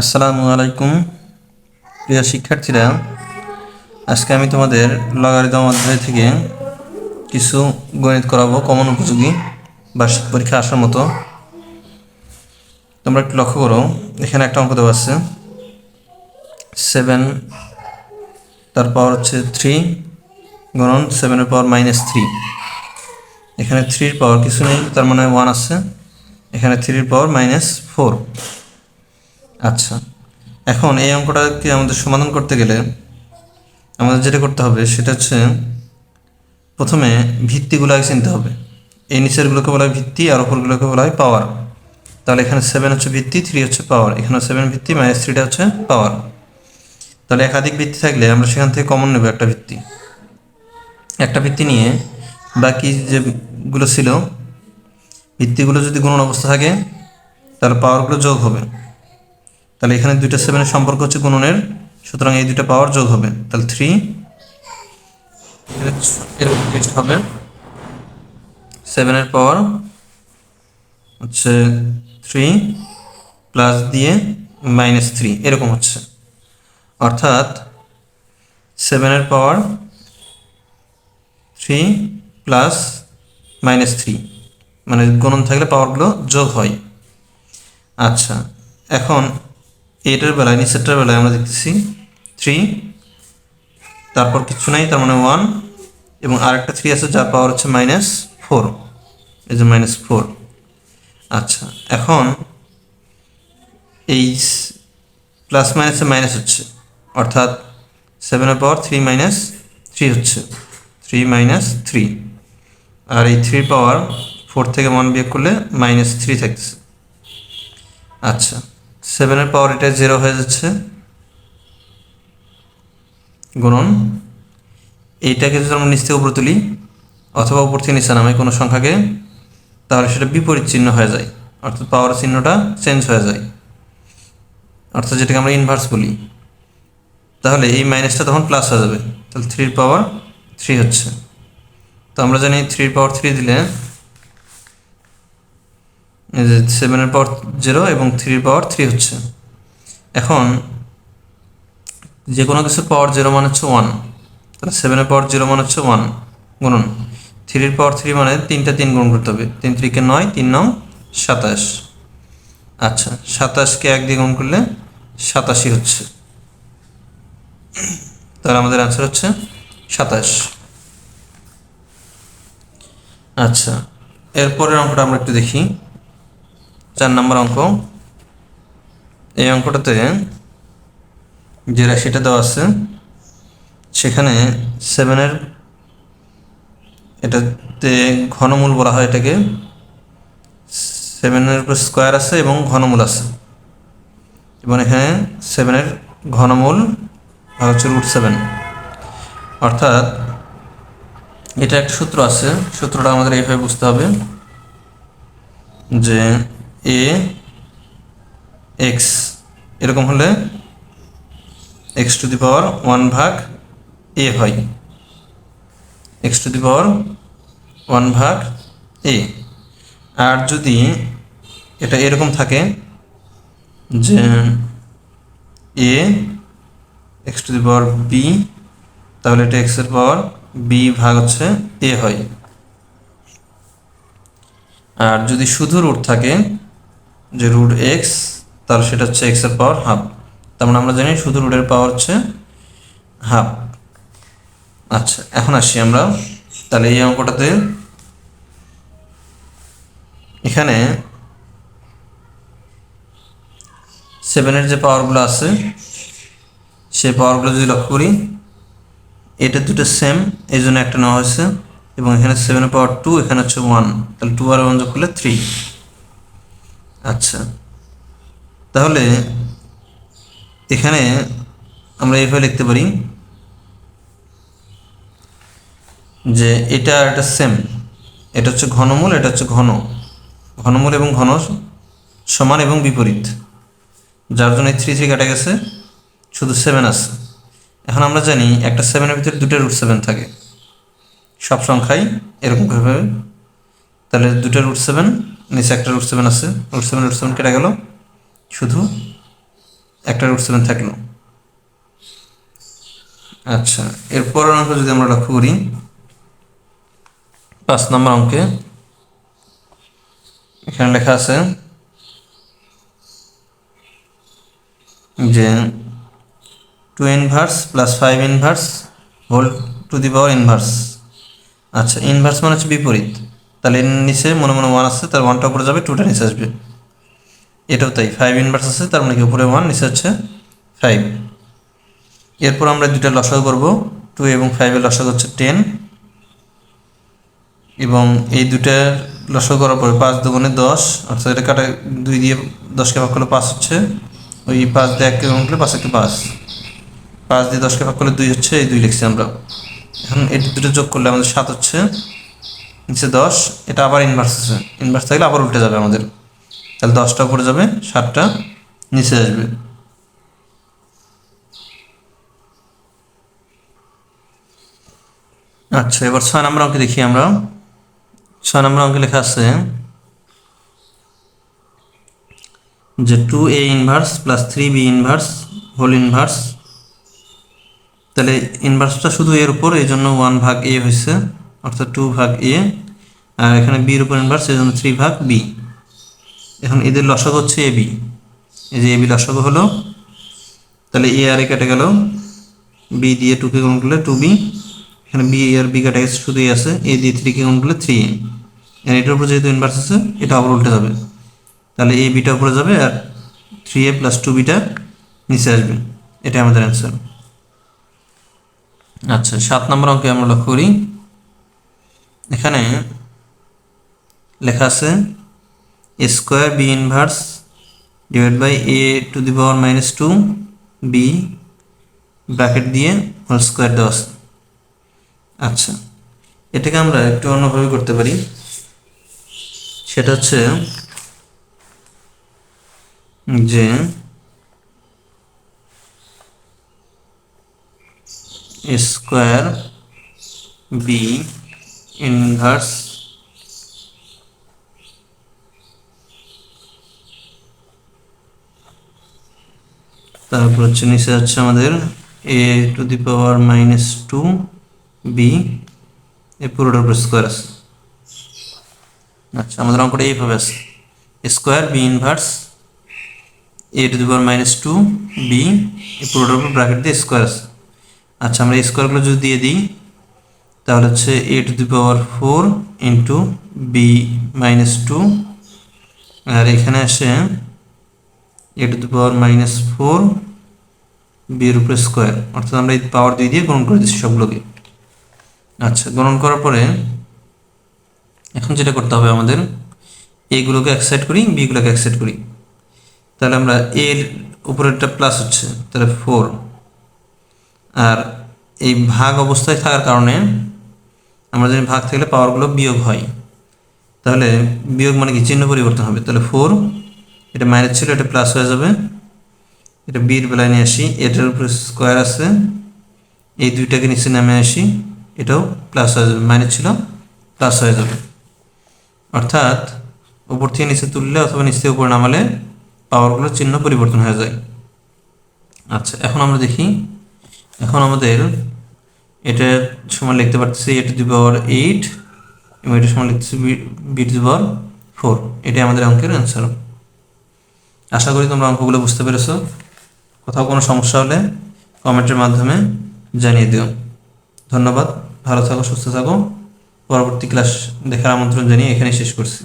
আসসালামু আলাইকুম, প্রিয় শিক্ষার্থীরা। আজকে আমি তোমাদের লগারিদম অধ্যায় থেকে কিছু গণিত করাবো, কমন উপযোগী বার্ষিক পরীক্ষা আসার মতো। তোমরা একটু লক্ষ্য করো, এখানে একটা অঙ্ক দেওয়া আছে। সেভেন তার পাওয়ার হচ্ছে থ্রি গুণন সেভেনের পাওয়ার মাইনাস থ্রি। এখানে থ্রির পাওয়ার কিছু নেই, তার মানে ওয়ান আছে। এখানে থ্রির পাওয়ার মাইনাস ফোর। আচ্ছা। এখন এই অঙ্কটাকে আমাদের সমাধান করতে গেলে আমাদের যেটা করতে হবে সেটা হচ্ছে প্রথমে ভিত্তিগুলো আগে চিনতে হবে। এই নিচেরগুলোকে বলা হয় ভিত্তি আর ওপরগুলোকে বলা হয় পাওয়ার তাহলে এখানে সেভেন হচ্ছে ভিত্তি থ্রি হচ্ছে পাওয়ার এখানে সেভেন ভিত্তি মাইনাস থ্রিটা হচ্ছে পাওয়ার তাহলে একাধিক ভিত্তি থাকলে আমরা সেখান থেকে কমন নেব একটা ভিত্তি। একটা ভিত্তি নিয়ে বাকি যেগুলো ছিল, ভিত্তিগুলো যদি গুণন অবস্থা থাকে, তাহলে পাওয়ারগুলো যোগ হবে। তাহলে এখানে দুইটা সেভেনের সম্পর্ক হচ্ছে গুণনের, সুতরাং এই দুইটা পাওয়ার যোগ হবে। তাহলে থ্রি হবে। সেভেনের পাওয়ার হচ্ছে থ্রি প্লাস দিয়ে মাইনাস থ্রি এরকম হচ্ছে। অর্থাৎ সেভেনের power three plus minus three মানে গুণন থাকলে পাওয়ারগুলো যোগ হয়। আচ্ছা এখন এটার বেলায় নিচেরটার বেলায় আমরা দেখতেছি থ্রি তারপর কিছু নাই, তার মানে ওয়ান এবং আরেকটা থ্রি আছে, যার পাওয়ার হচ্ছে মাইনাস ফোর এই যে মাইনাস ফোর আচ্ছা এখন এই প্লাস মাইনাসে মাইনাস হচ্ছে, অর্থাৎ সেভেনের পাওয়ার থ্রি মাইনাস থ্রি হচ্ছে থ্রি মাইনাস থ্রি আর এই থ্রি পাওয়ার ফোর থেকে ওয়ান বিয়োগ করলে মাইনাস থ্রি থাকছে আচ্ছা সেভেনের পাওয়ার এটা জিরো হয়ে যাচ্ছে। গুণন, এইটাকে যদি আমরা নিচ থেকে উপরে তুলি, অথবা উপর থেকে নিচে নামাই কোনো সংখ্যাকে, তাহলে সেটা বিপরীত চিহ্ন হয়ে যায়। অর্থাৎ পাওয়ার চিহ্নটা চেঞ্জ হয়ে যায়। অর্থাৎ যেটাকে আমরা ইনভার্স বলি। তাহলে এই মাইনাসটা তখন প্লাস হয়ে যাবে। তাহলে থ্রির পাওয়ার থ্রি হচ্ছে। তো আমরা জানি থ্রির পাওয়ার থ্রি দিলে সেভেনের পাওয়ার জিরো এবং থ্রির পাওয়ার থ্রি হচ্ছে। এখন যে কোনো কিছুর পাওয়ার জিরো মানে হচ্ছে ওয়ান তাহলে সেভেনের পাওয়ার জিরো মানে হচ্ছে ওয়ান গুণন থ্রির পাওয়ার থ্রি মানে তিনটা তিন গুণ করতে হবে। তিন থ্রিকে নয়, তিন নং সাতাশ। আচ্ছা সাতাশকে এক দিয়ে গুণ করলে সাতাশি হচ্ছে। তাহলে আমাদের অ্যান্সার হচ্ছে সাতাশ। আচ্ছা এরপরের অঙ্কটা আমরা একটু দেখি। চার নম্বর অঙ্ক। এই অঙ্কটাতে যে রাশিটা দেওয়া আছে, সেখানে সেভেনের এটাতে ঘনমূল বলা হয় এটাকে। সেভেনের উপর স্কোয়ার আছে এবং ঘনমূল আছে। এবং এখানে সেভেনের ঘনমূল হচ্ছে রুট সেভেন অর্থাৎ এটা একটা সূত্র আছে, সূত্রটা আমাদের এইভাবে বুঝতে হবে যে এ এক্স এরকম হলে x to the power one ভাগ এ হয়। X to the power one ভাগ এ আর যদি এটা এরকম থাকে যে a x to the power b তাহলে এটা এক্সের পাওয়ার বি ভাগ হচ্ছে এ হয়। আর যদি শুধু রুট থাকে যে রুট এক্স তাহলে সেটা হচ্ছে এক্সের পাওয়ার হাফ তার মানে আমরা জানি শুধু রুটের পাওয়ার হচ্ছে হাফ আচ্ছা এখন আসি আমরা। তাহলে এই অঙ্কটাতে এখানে সেভেনের যে পাওয়ারগুলো আছে, সেই পাওয়ারগুলো যদি লক্ষ্য করি, এটা দুটো সেম এই জন্য একটা নেওয়া হয়েছে। এবং এখানে সেভেনের পাওয়ার টু এখানে হচ্ছে ওয়ান তাহলে টু আর ওয়ান যোগ করলে থ্রি আচ্ছা। তাহলে এখানে আমরা এইভাবে লিখতে পারি যে এটা এটা সেম এটা হচ্ছে ঘনমূল, এটা হচ্ছে ঘন। ঘনমূল এবং ঘন সমান এবং বিপরীত। যার জন্য থ্রি থ্রি কাটা গেছে, শুধু সেভেন আছে। এখন আমরা জানি একটা সেভেনের ভিতরে দুটো রুট সেভেন থাকে। সব সংখ্যাই এরকম ভাবে তাহলে দুটো রুট সেভেন নিচে একটা রুট সেভেন আছে। রুট সেভেন রুট সেভেন কেটে গেল। শুধু একটা রুট সেভেন থাকল আচ্ছা এরপরের অঙ্ক যদি আমরা লক্ষ্য করি, পাঁচ নম্বর অঙ্কে এখানে লেখা আছে যে two inverse plus five inverse whole to the power inverse আচ্ছা ইনভার্স মানে হচ্ছে বিপরীত। তাহলে এর নিচে মনে মনে ওয়ান আসছে তার ওয়ানটা উপরে যাবে টুটা নিচে আসবে। এটাও তাই ফাইভ ইনভার্স আছে তার মানে কি উপরে ওয়ান নিচে হচ্ছে ফাইভ এরপর আমরা দুইটা লসাগু করব টু এবং ফাইভের লসাগু হচ্ছে টেন এবং এই দুটার লসাগু করার পরে পাঁচ দুগুণে দশ, অর্থাৎ এটা কাটা দুই দিয়ে দশকে ভাগ করলে পাঁচ হচ্ছে, ওই পাঁচ দিয়ে এককে গুণ করলে পাঁচ একটু পাঁচ। পাঁচ দিয়ে দশকে ভাগ করলে দুই হচ্ছে, এই দুই লিখছি আমরা। এখন এটি দুটো যোগ করলে আমাদের সাত হচ্ছে। নিচে দশ, এটা আবার ইনভার্স আছে। ইনভার্স থাকলে আবার উল্টে যাবে আমাদের। তাহলে দশটা উপরে যাবে সাতটা নিচে আসবে। আচ্ছা এবার ছয় নম্বর অঙ্কে দেখি আমরা। ছয় নম্বর অঙ্কে লেখা আছে যে two a inverse plus three b inverse whole inverse তাহলে ইনভার্সটা শুধু এর উপর, এই জন্য ওয়ান ভাগ এ হয়েছে। অর্থাৎ টু ভাগ এ আর এখানে বির উপর ইনভার্স এই জন্য থ্রি ভাগ বি এখন এদের লসক হচ্ছে এ বি এই যে এ বি লসক হলো, তাহলে এ আর এ কেটে গেল। বি দিয়ে টুকে গুণ করলে টু বি এখানে বি আর বি কেটে গেছে শুধু এ আছে। এ দিয়ে থ্রিকে গুণ করলে থ্রি এ এটার উপর যেহেতু ইনভার্স আছে, এটা আবার উল্টে যাবে। তাহলে এ বিটা উপরে যাবে, আর three a plus two beta নিচে আসবে। এটা আমাদের অ্যান্সার আচ্ছা সাত নম্বর অঙ্কে আমরা লক্ষ্য করি। এখানে লেখা আছে square b inverse divide by a to the power minus two b bracket দিয়ে হোল স্কোয়ার দেওয়া আছে। আচ্ছা এটাকে আমরা একটু অন্যভাবে করতে পারি। সেটা হচ্ছে যে স্কোয়ার বি ইনভার্স তারপর হচ্ছে নিচে হচ্ছে আমাদের a to the power minus two b a পুরোটার উপর স্কোয়ার আছে। আচ্ছা আমাদের অঙ্কটা এইভাবে আছে। Square b inverse a to the power minus two b a পুরোটার উপর ব্র্যাকেট দিয়ে স্কোয়ার আছে। আচ্ছা আমরা এই স্কোয়ারগুলো যদি দিয়ে দিই তাহলে হচ্ছে a to the power four into b minus two আর এখানে আসে a to the power minus four b এর উপরে স্কোয়ার অর্থাৎ আমরা এই পাওয়ার দুই দিয়ে গ্রহণ করে দিচ্ছি সবগুলোকে। আচ্ছা গ্রহণ করার পরে এখন যেটা করতে হবে আমাদের এগুলোকে এক সাইড করি বিগুলোকে এক সাইড করি। তাহলে আমরা এর উপরেরটা প্লাস হচ্ছে, তাহলে ফোর আর এই ভাগ অবস্থায় থাকার কারণে আমরা জানি ভাগ থাকলে পাওয়ারগুলো বিয়োগ হয়, তাহলে বিয়োগ মানে কি? চিহ্ন পরিবর্তন হবে। তাহলে ফোর এটা মাইনাস ছিল, এটা প্লাস হয়ে যাবে। এটা বির বেলায় নিয়ে আসি, এটার উপরে স্কোয়ার আছে। এই দুইটাকে নিচে নামে আসি, এটাও প্লাস হয়ে যাবে। মাইনাস ছিল প্লাস হয়ে যাবে। অর্থাৎ উপর থেকে নিচে তুললে অথবা নিচে উপরে নামালে পাওয়ারগুলো চিহ্ন পরিবর্তন হয়ে যায়। আচ্ছা এখন আমরা দেখি, এখন আমাদের এটার সময় লিখতে পারতেছি এ টু দি পাওয়ার এইট এবং এটার সময় লিখতেছি b to the power four এটাই আমাদের অঙ্কের অ্যান্সার আশা করি তোমরা অঙ্কগুলো বুঝতে পেরেছ। কোথাও কোনো সমস্যা হলে কমেন্টের মাধ্যমে জানিয়ে দিও। ধন্যবাদ। ভালো থাকো, সুস্থ থাকো। পরবর্তী ক্লাস দেখার আমন্ত্রণ জানিয়ে এখানে শেষ করছি।